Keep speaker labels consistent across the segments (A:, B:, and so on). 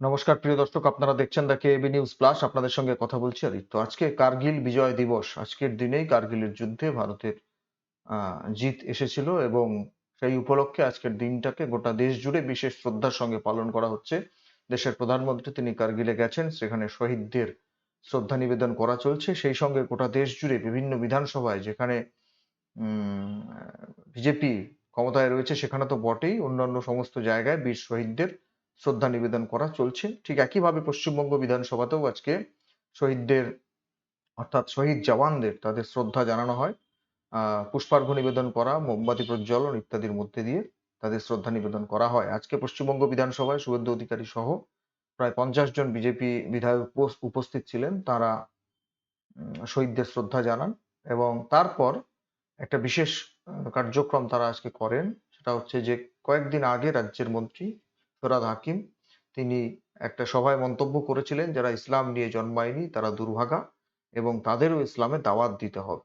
A: নমস্কার, প্রিয় দর্শক, আপনারা দেখছেন দ্য কেবি নিউজ প্লাস আপনাদের সঙ্গে কথা বলছি আদিত্য। আজকে কার্গিল বিজয় দিবস। আজকের দিনেই কার্গিলের যুদ্ধে ভারতের জিত এসেছিল এবং সেই উপলক্ষে আজকের দিনটাকে গোটা দেশ জুড়ে বিশেষ শ্রদ্ধার সঙ্গে পালন করা হচ্ছে। দেশের প্রধানমন্ত্রী তিনি কার্গিলে গেছেন, সেখানে শহীদদের শ্রদ্ধা নিবেদন করা চলছে। সেই সঙ্গে গোটা দেশ জুড়ে বিভিন্ন বিধানসভায় যেখানে বিজেপি ক্ষমতায় রয়েছে, সেখানে তো বটেই। অন্যান্য সমস্ত জায়গায় বীর শহীদদের শ্রদ্ধা নিবেদন করা চলছে। ঠিক একইভাবে পশ্চিমবঙ্গ বিধানসভাতেও আজকে শহীদদের, অর্থাৎ শহীদ জওয়ানদের তাদের শ্রদ্ধা জানানো হয়। আহ, পুষ্পার্ঘ নিবেদন করা, মোমবাতি প্রজ্বলন ইত্যাদির মধ্যে দিয়ে তাদের শ্রদ্ধা নিবেদন করা হয়। আজকে পশ্চিমবঙ্গ বিধানসভায় শুভেন্দু অধিকারী সহ প্রায় পঞ্চাশ জন বিজেপি বিধায়ক উপস্থিত ছিলেন। তারা শহীদদের শ্রদ্ধা জানান এবং তারপর একটা বিশেষ কার্যক্রম তারা আজকে করেন। সেটা হচ্ছে যে কয়েকদিন আগে রাজ্যের মন্ত্রী ফেরাদ হাকিম। তিনি একটা সভায় মন্তব্য করেছিলেন, যারা ইসলাম নিয়ে জন্মায়নি তারা দুর্ভাগা এবং তাদেরও ইসলামে দাওয়াত দিতে হবে।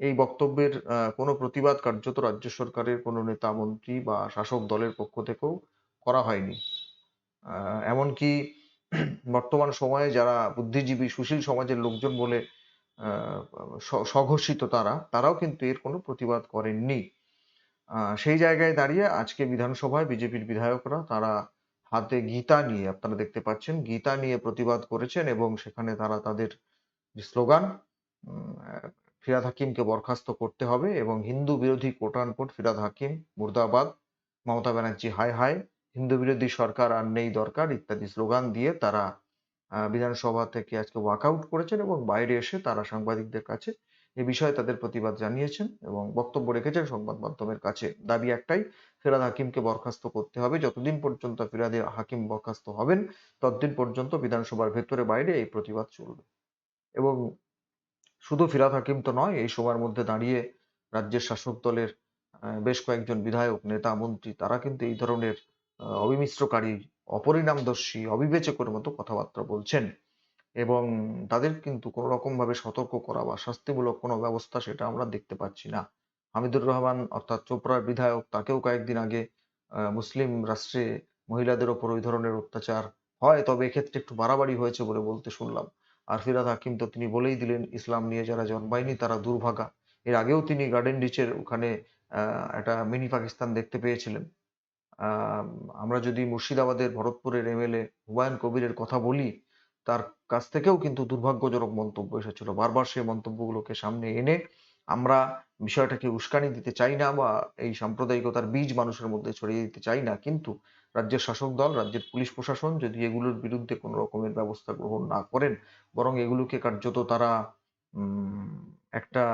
A: এই বক্তব্যের কোনো প্রতিবাদ কার্যত রাজ্য সরকারের কোনো নেতা, মন্ত্রী বা শাসক দলের পক্ষ থেকেও করা হয়নি। এমনকি বর্তমান সময়ে যারা বুদ্ধিজীবী, সুশীল সমাজের লোকজন বলে স্বঘোষিত তারা, তারাও কিন্তু এর কোনো প্রতিবাদ করেননি। সেই জায়গায় দাঁড়িয়ে আজকে বিধানসভায় বিজেপির বিধায়করা তারা হাতে গীতা নিয়ে, আপনারা দেখতে পাচ্ছেন, গীতা নিয়ে প্রতিবাদ করেছেন এবং সেখানে তারা তাদের স্লোগান ফিরাদ হাকিমকে বরখাস্ত করতে হবে এবং হিন্দু বিরোধী কোটানকোট ফিরাদ হাকিম, মুর্দাবাদ, মমতা ব্যানার্জি, হায় হায়, হিন্দু বিরোধী সরকার আর নেই দরকার, ইত্যাদি স্লোগান দিয়ে তারা বিধানসভা থেকে আজকে ওয়াকআউট করেছেন এবং বাইরে এসে তারা সাংবাদিকদের কাছে এ বিষয়ে তাদের প্রতিবাদ জানিয়েছেন এবং বক্তব্য রেখেছেন সংবাদ মাধ্যমের কাছে। দাবি একটাই, ফিরাদ হাকিমকে বরখাস্ত করতে হবে। যতদিন পর্যন্ত ফিরাদ হাকিম বরখাস্ত হবেন, ততদিন পর্যন্ত বিধানসভার ভেতরে বাইরে এই প্রতিবাদ চলবে। এবং শুধু ফিরাদ হাকিম তো নয়, এই সময়ের মধ্যে দাঁড়িয়ে রাজ্যের শাসক দলের বেশ কয়েকজন বিধায়ক, নেতা, মন্ত্রী, তারা কিন্তু এই ধরনের অবিমিশ্রকারী, অপরিণামদর্শী, অবিবেচকের মতো কথাবার্তা বলছেন। এবং তাদের কিন্তু কোনো রকম ভাবে সতর্ক করা বা শাস্তিমূলক কোনো ব্যবস্থা সেটা আমরা দেখতে পাচ্ছি না। হামিদুর রহমান অর্থাৎ চোপড়ার বিধায়ক, তাকেও কয়েকদিন আগে মুসলিম রাষ্ট্রে মহিলাদের ওপর ওই ধরনের অত্যাচার হয়। তবে এক্ষেত্রে একটু বাড়াবাড়ি হয়েছে বলে বলতে শুনলাম। আর ফিরাদ হাকিম তো তিনি বলেই দিলেন, ইসলাম নিয়ে যারা জন্মায়নি তারা দুর্ভাগা। এর আগেও তিনি গার্ডেন রিচের ওখানে একটা মিনি পাকিস্তান দেখতে পেয়েছিলেন। আমরা যদি মুর্শিদাবাদের ভরতপুরের এমএলএ হুমায়ুন কবিরের কথা বলি তার কাছ থেকেও কিন্তু দুর্ভাগ্যজনক মন্তব্য এসেছিল। বারবার সেই মন্তব্যগুলোকে সামনে এনে আমরা বিষয়টাকে উস্কানি দিতে চাই না বা এই সাম্প্রদায়িকতার বীজ মানুষের মধ্যে ছড়িয়ে দিতে চাই না। কিন্তু রাজ্যের শাসক দল, রাজ্যের পুলিশ প্রশাসন যদি এগুলোর বিরুদ্ধে কোনো রকমের ব্যবস্থা গ্রহণ না করেন, বরং এগুলোকে কার্যত তারা একটা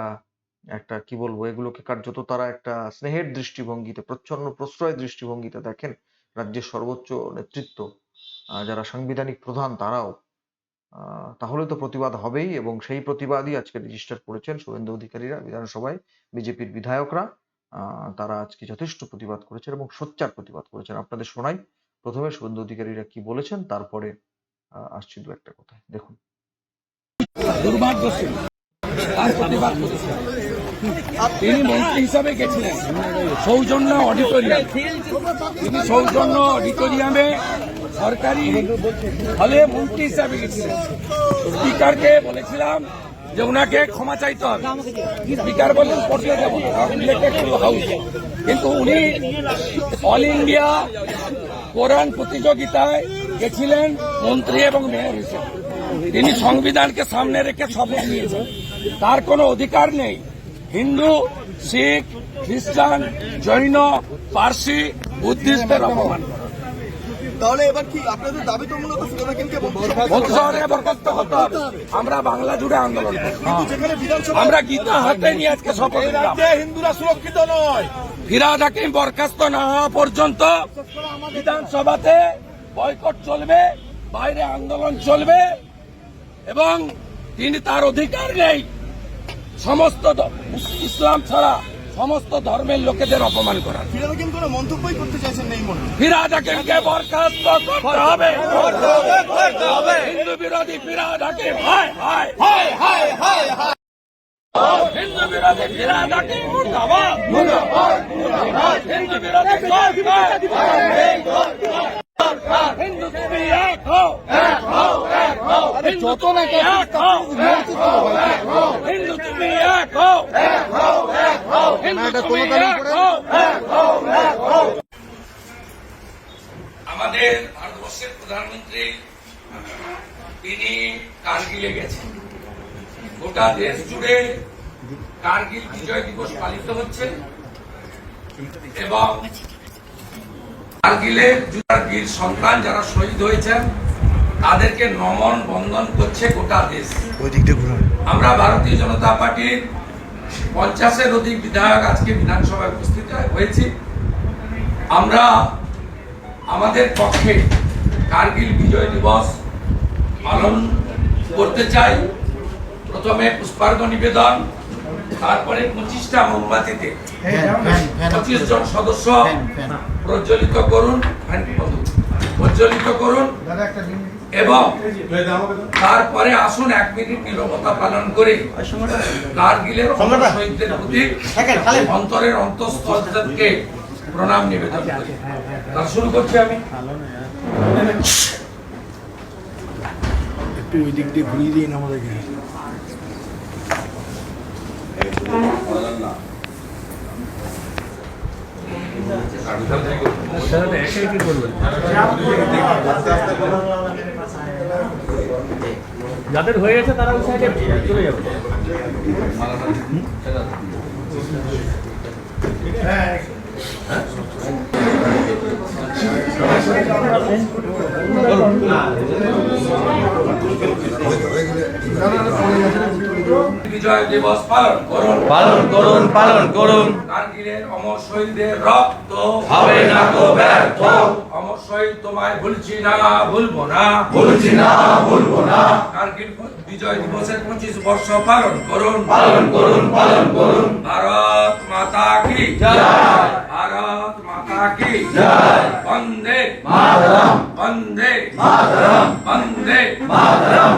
A: একটা কি বলব, এগুলোকে কার্যত তারা একটা স্নেহের দৃষ্টিভঙ্গিতে, প্রচ্ছন্ন প্রশ্রয় দৃষ্টিভঙ্গিতে দেখেন রাজ্যের সর্বোচ্চ নেতৃত্ব যারা সাংবিধানিক প্রধান তারাও তাহলে তো প্রতিবাদ হবেই এবং সেই প্রতিবাদই আজকে রেজিস্টার করেছেন শুভেন্দু অধিকারীরা, বিধানসভায় বিজেপির বিধায়করা। তারা আজকে যথেষ্ট প্রতিবাদ করেছেন এবং সোচ্চার প্রতিবাদ করেছেন। আপনাদের শোনাই। প্রথমে শুভেন্দু অধিকারীরা কি বলেছেন, তারপরে আসছি দু একটা কথা দেখুন।
B: প্রতিবাদ তিনি মন্ত্রী হিসাবে গেছিলেন। সৌজন্য অডিটোরিয়াম। তিনি সৌজন্য অডিটোরিয়ামে সরকারি হলে মন্ত্রী হিসাবে গেছিলেন। স্পিকারকে বলেছিলাম যে ওনাকে ক্ষমা চাইতে হবে। স্পিকার বললেন, পড়তে দেবো হাউস। কিন্তু উনি অল ইন্ডিয়া কোরআন প্রতিযোগিতায় গেছিলেন মন্ত্রী এবং মেয়র হিসেবে। তিনি সংবিধানকে সামনে রেখে শপথ নিয়েছেন। তার কোনো অধিকার নেই। হিন্দু শিখ খ্রিস্টান জৈন পার্সি বুদ্ধিস্টদের অপমান।
C: তাহলে এবার কি আপনাদের দাবি তো মূলত ফিরোজ হাকিমকে
B: বলতে শহরে বরখাস্ত হতে হবে। আমরা বাংলা জুড়ে আন্দোলন আমরা গীতা হাতে নিয়ে আজকে শপথ
C: হিন্দুরা সুরক্ষিত নয়।
B: ফিরাদ হাকিম বরখাস্ত না হওয়া পর্যন্ত বিধানসভাতে বয়কট চলবে বাইরে আন্দোলন চলবে এবং তিনি তার অধিকার নেই। সমস্ত ইসলাম ছাড়া সমস্ত ধর্মের লোকেদের অপমান
C: করা। কোনো মন্তব্যই করতে চাইছেন মনে
B: বরখাস্ত করতে হবে। হিন্দু বিরোধী হাকিম হায় হায়। হায় হায় হায় হিন্দু বিরোধী ফিরাদ মুর্দাবাদ মুর্দাবাদ। মুর্দাবাদ হিন্দু বিরোধী সরকার হিন্দু তুমি এক হিন্দু তুমি এক হও হিন্দু তুমি এক হও আমাদের ভারতবর্ষের প্রধানমন্ত্রী তিনি কার্গিলে গেছেন। গোটা দেশ জুড়ে কার্গিল বিজয় দিবস পালিত হচ্ছে এবং কার্গিলের বীর সন্তান যারা শহীদ হয়েছেন তাদেরকে নমন বন্ধন করছে গোটা দেশ। আমরা ভারতীয় জনতা পার্টির পঞ্চাশের অধিক বিধায়ক আজকে বিধানসভায় উপস্থিত হয়েছি। আমরা আমাদের পক্ষে কার্গিল বিজয় দিবস পালন করতে চাই। প্রথমে পুষ্পার্ঘ নিবেদন তারপরে পঁচিশটা মোমবাতিতে পঁচিশ জন সদস্য প্রজ্বলিত করুন। প্রজ্বলিত করুন। এবং তারপরে আসুন এক মিনিট নিরবতা পালন করে। কার্গিলের শহীদদের প্রতি অন্তরের অন্তঃস্থল প্রণাম নিবেদন করি। তার শুরু করছি আমি।
D: একটু ওই দিক দিয়ে ঘুরিয়ে দিন আমাদেরকে।
E: যাদের হয়ে গেছে তারা ওই সাইডে চলে যাবে।
B: বিজয় দিবস পালন করুন
F: পালন করুন। পালন করুন
B: কার্গিলের অমর শহীদদের রক্ত
F: হবে না তো ব্যর্থ
B: অমর শহীদ তোমায় ভুলছি না ভুলবো না।
F: ভুলছি না ভুলবো না
B: কার্গিল বিজয় দিবসের পঁচিশ বর্ষ পালন করুন
F: পালন করুন পালন করুন
B: ভারত মাতা কি
F: জয়।
B: মাতাকে জয়। বন্দে
F: মাতরম।
B: বন্দে
F: মাতরম। বন্দে মাতরম।